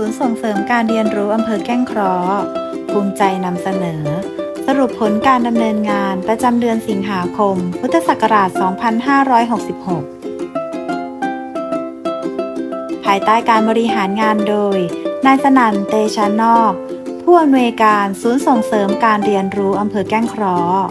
ศูนย์ส่งเสริมการเรียนรู้อำเภอแก้งเคราะห์ภูมิใจนำเสนอ สรุปผลการดำเนินงานประจำเดือนสิงหาคม พุทธศักราช 2566 ภายใต้การบริหารงานโดย นายสนั่นเตชะนอก ผู้อำนวยการศูนย์ส่งเสริมการเรียนรู้อำเภอแก้งเคราะห์